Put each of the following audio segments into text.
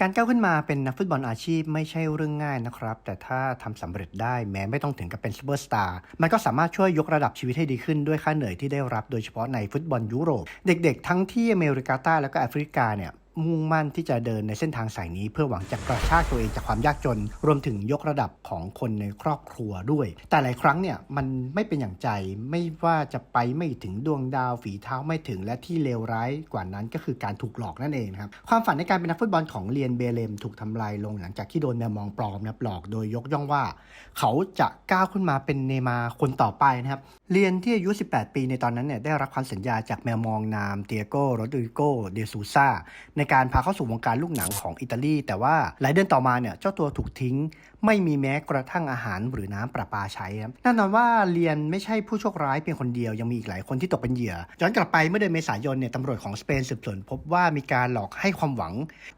การก้าวขึ้นมาเป็นนักฟุตบอลอาชีพไม่ใช่เรื่องง่ายนะครับ แต่ถ้าทำสำเร็จได้แม้ไม่ต้องถึงกับเป็นซูเปอร์สตาร์มันก็สามารถช่วยยกระดับชีวิตให้ดีขึ้นด้วยค่าเหนื่อยที่ได้รับโดยเฉพาะในฟุตบอลยุโรป เด็กๆ ทั้งที่อเมริกาใต้แล้วก็แอฟริกาเนี่ย มุ่งมั่นที่จะเดินในเส้นทางสายนี้ เพื่อหวังจะกระชากตัวเองจากความยากจน รวมถึงยกระดับของคนในครอบครัวด้วย แต่หลายครั้งเนี่ยมันไม่เป็นอย่างใจไม่ว่าจะไปไม่ถึงดวงดาวฝีเท้าไม่ถึงและที่เลวร้ายกว่านั้นก็คือการถูกหลอกนั่นเองครับความฝันในการเป็นนักฟุตบอลของเลียนเบเลมถูกทำลายลงหลังจากที่โดนแมวมองปลอมนับหลอกโดยยกย่องว่า เขาจะก้าวขึ้นมาเป็นเนมาคนต่อไปนะครับเรียนที่อายุ 18 ปีในตอนนั้นเนี่ยได้รับคำสัญญาจากแมวมองนามเตียโกโรดริโกเดซูซาในการพาเข้าสู่วงการลูกหนังของอิตาลี แต่ว่าหลายเดือนต่อมาเนี่ยเจ้าตัวถูกทิ้ง ไม่มีแม้กระทั่งอาหารหรือน้ำประปาใช้ครับแน่นอนว่าเรียนไม่ใช่ผู้โชคร้ายเพียงคนเดียวยังมีอีกหลายคนที่ตกเป็นเหยื่อย้อนกลับไปเมื่อเดือนเมษายนเนี่ยตำรวจของสเปนสืบสวนพบว่ามีการหลอกให้ความหวัง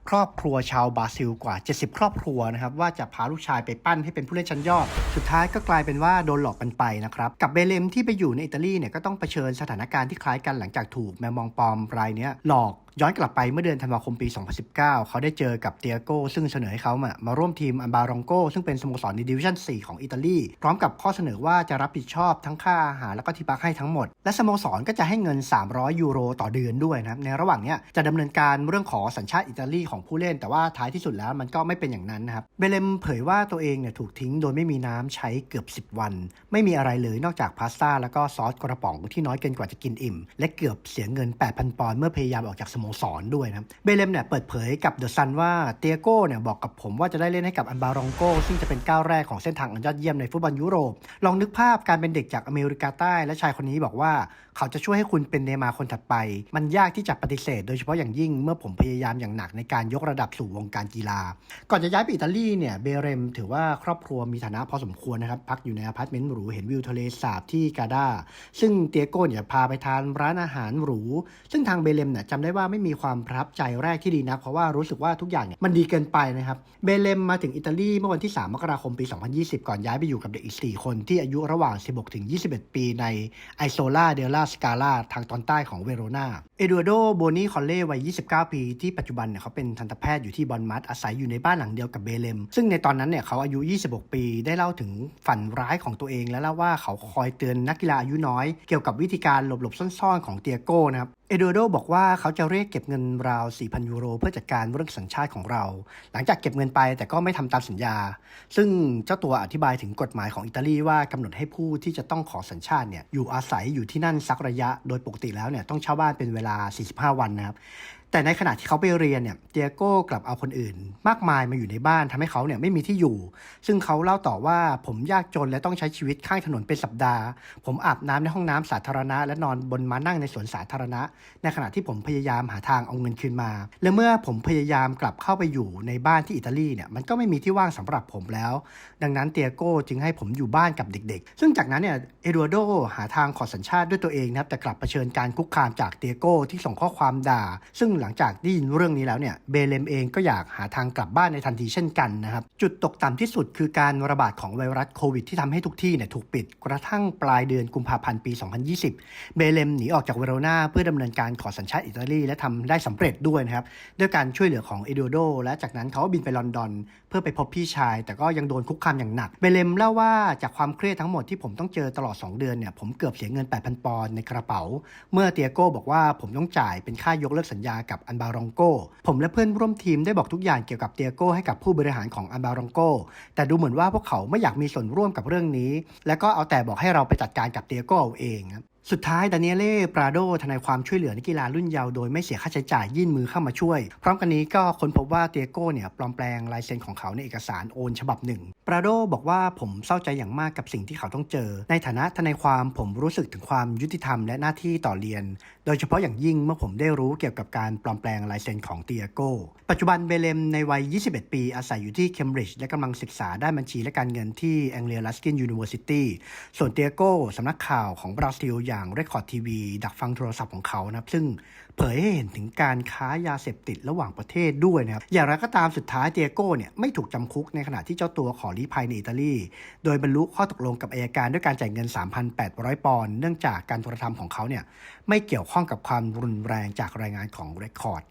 ครอบครัวชาวบราซิลกว่า 70 ครอบครัวนะครับว่าจะพาลูกชายไปปั้นให้เป็นผู้เล่นชั้นยอด สุดท้ายก็กลายเป็นว่าโดนหลอกกันไปนะครับกับเบเลมที่ไปอยู่ในอิตาลีเนี่ยก็ต้องเผชิญสถานการณ์ที่คล้ายกันหลังจากถูกแมวมองปลอมรายนี้หลอก ย้อนกลับไปเมื่อเดือนธันวาคมปี 2019 เขาได้เจอกับเตียโกซึ่งเสนอให้เขามามาร่วมทีมอันบารองโกซึ่งเป็นสโมสรในดิวิชั่น 4 ของอิตาลี พร้อมกับข้อเสนอว่าจะรับผิดชอบทั้งค่าอาหารแล้วก็ที่พักให้ทั้งหมด และสโมสรก็จะให้เงิน 300 ยูโรต่อเดือนด้วยนะครับ ในระหว่างนี้จะดำเนินการเรื่องขอสัญชาติอิตาลีของผู้เล่น แต่ว่าท้ายที่สุดแล้วมันก็ไม่เป็นอย่างนั้นนะครับ เบเลมเผยว่าตัวเองเนี่ยถูกทิ้งโดยไม่มีน้ำใช้เกือบ 10 วัน ไม่มีอะไรเลยนอกจากพาสต้าแล้วก็ซอสกระป๋องที่น้อยเกินกว่าจะกินอิ่ม และเกือบเสียเงิน 8,000 ปอนด์เมื่อพยายามออกจากสโมสรด้วยนะเบเลมเนี่ยเปิดเผยกับเดอะซันว่าเตียโก้เนี่ยบอกกับผมว่าจะได้เล่นให้กับอันบารองโกซึ่งจะเป็นก้าวแรกของเส้นทางอันยอดเยี่ยมในฟุตบอลยุโรป ลองนึกภาพการเป็นเด็กจากอเมริกาใต้ และชายคนนี้บอกว่า เขาจะช่วยให้คุณเป็นเนย์มาคนถัดไป มันยากที่จะปฏิเสธ โดยเฉพาะอย่างยิ่งเมื่อผมพยายามอย่างหนักในการยกระดับสู่วงการกีฬา ก่อนจะย้ายไปอิตาลีเนี่ยเบเรมถือว่าครอบครัวมีฐานะพอสมควรนะครับพักอยู่ในอพาร์ตเมนต์หรูเห็นวิวทะเลสาบที่กาดาซึ่งเตียโก้เนี่ยพาไปทานร้านอาหารหรูซึ่งทางเบเลมเนี่ยจำได้ว่าไม่มีความประทับใจแรกที่ดีนะเพราะว่ารู้สึกว่าทุกอย่างเนี่ยมันดีเกินไปนะครับเบเลมมาถึงอิตาลีเมื่อวันที่ 3 มกราคมปี 2020 ก่อนย้ายไปอยู่กับเด็กอีก 4 คนที่อายุระหว่าง 16 ถึง 21 ปีในไอโซลาเดลลาสกาลาทางตอนใต้ของเวโรนาเอดูโดโบนีคอลเล่วัย 29 ปี ที่ปัจจุบันเนี่ยเขาเป็นทันตแพทย์อยู่ที่บอนมัตอาศัยอยู่ในบ้านหลังเดียวกับเบเลม ซึ่งในตอนนั้นเนี่ยเขาอายุ 26 ปี ได้เล่าถึงฝันร้ายของตัวเองและเล่าว่าเขาคอยเตือนนักกีฬาอายุน้อยเกี่ยวกับวิธีการหลบๆซ่อนๆของเตียโก้นะครับเอโดโดบอกว่าเขาจะเรียกเก็บเงินราว 4,000 ยูโร เพื่อจัดการเรื่องสัญชาติของเรา หลังจากเก็บเงินไปแต่ก็ไม่ทำตามสัญญา ซึ่งเจ้าตัวอธิบายถึงกฎหมายของอิตาลีว่ากำหนดให้ผู้ที่จะต้องขอสัญชาติเนี่ยอยู่อาศัยอยู่ที่นั่นสักระยะ โดยปกติแล้วเนี่ยต้องเช่าบ้านเป็นเวลา 45 วันนะครับ แต่ในขณะที่เขาไปเรียนเนี่ยเตียโก้กลับเอาคนอื่น มากมายมาอยู่ในบ้านทำให้เขาเนี่ยไม่มีที่อยู่ ซึ่งเขาเล่าต่อว่าผมยากจนและต้องใช้ชีวิตข้างถนนเป็นสัปดาห์ ผมอาบน้ำในห้องน้ำสาธารณะ และนอนบนม้านั่งในสวนสาธารณะ ในขณะที่ผมพยายามหาทางเอาเงินคืนมา และเมื่อผมพยายามกลับเข้าไปอยู่ในบ้านที่อิตาลีเนี่ยมันก็ไม่มีที่ว่างสำหรับผมแล้ว ดังนั้นเตียโก้จึงให้ผมอยู่บ้านกับเด็ก ๆ ซึ่งจากนั้นเนี่ยเอดูอาร์โดหาทางขอสัญชาติด้วยตัวเองนะครับแต่กลับเผชิญการคุกคามจากเตียโก้ที่ส่งข้อความด่า ซึ่งหลัังจากได้ยินเรื่องนี้แล้วเนี่ยเบเลมเองก็อยากหาทางกลับบ้านในทันทีเช่นกันนะครับ จุดตกต่ำที่สุดคือการระบาดของไวรัสโควิดที่ทำให้ทุกที่เนี่ยถูกปิดกระทั่งปลายเดือนกุมภาพันธ์ปี 2020 เบเลมหนีออกจากเวโรนาเพื่อดำเนินการขอสัญชาติอิตาลีและทำได้สำเร็จด้วยนะครับด้วยการช่วยเหลือของเอโดโด และจากนั้นเขาบินไปลอนดอน เพื่อไปพบพี่ชาย แต่ก็ยังโดนคุกคามอย่างหนักเบเลมเล่าว่าจากความเครียดทั้งหมดที่ผมต้องเจอตลอด 2 เดือนเนี่ยผมเกือบเสียเงิน 8,000 ปอนด์ในกระเป๋า เมื่อเตียโก้บอกว่าผมต้องจ่ายเป็นค่ายกเลิกสัญญากับอันบารองโกผมและเพื่อนร่วมทีมได้บอกทุกอย่างเกี่ยวกับเตียโก้ให้กับผู้บริหารของอันบารองโกแต่ดูเหมือนว่าพวกเขาไม่อยากมีส่วนร่วมกับเรื่องนี้ และก็เอาแต่บอกให้เราไปจัดการกับเตียโก้เอาเองครับ สุดท้ายดานิเอเล่ปราโดทนายความช่วยเหลือนักกีฬารุ่นเยาว์โดยไม่เสียค่าใช้จ่ายยื่นมือเข้ามาช่วย พร้อมกันนี้ก็ค้นพบว่าเตียโก้เนี่ยปลอมแปลงลายเซ็นของเขาในเอกสารโอนฉบับหนึ่ง ปราโดบอกว่าผมเศร้าใจอย่างมากกับสิ่งที่เขาต้องเจอ ในฐานะทนายความผมรู้สึกถึงความยุติธรรมและหน้าที่ต่อเรียน โดยเฉพาะอย่างยิ่งเมื่อผมได้รู้เกี่ยวกับการปลอมแปลงลายเซ็นของเตียโก้ ปัจจุบันเบเลมในวัย 21 ปีอาศัยอยู่ที่เคมบริดจ์และกำลังศึกษาด้านบัญชีและการเงินที่แองเลียลัสกินยูนิเวอร์ซิตี้ ส่วนเตียโก้สำนักข่าวของบราซิลอย่างเรคคอร์ดทีวีดักฟังโทรศัพท์ของเขานะครับ ซึ่งเผยให้เห็นถึงการค้ายาเสพติดระหว่างประเทศด้วยนะครับ อย่างไรก็ตามสุดท้ายเตียโก้เนี่ยไม่ถูกจำคุกในขณะที่เจ้าตัวขอลี้ภัยในอิตาลี โดยบรรลุข้อตกลงกับอายการด้วยการจ่ายเงิน 3,800 ปอนด์เนื่องจากการกระทำของเขาเนี่ยไม่เกี่ยวข้องกับความรุนแรงจากรายงานของเรคคอร์ด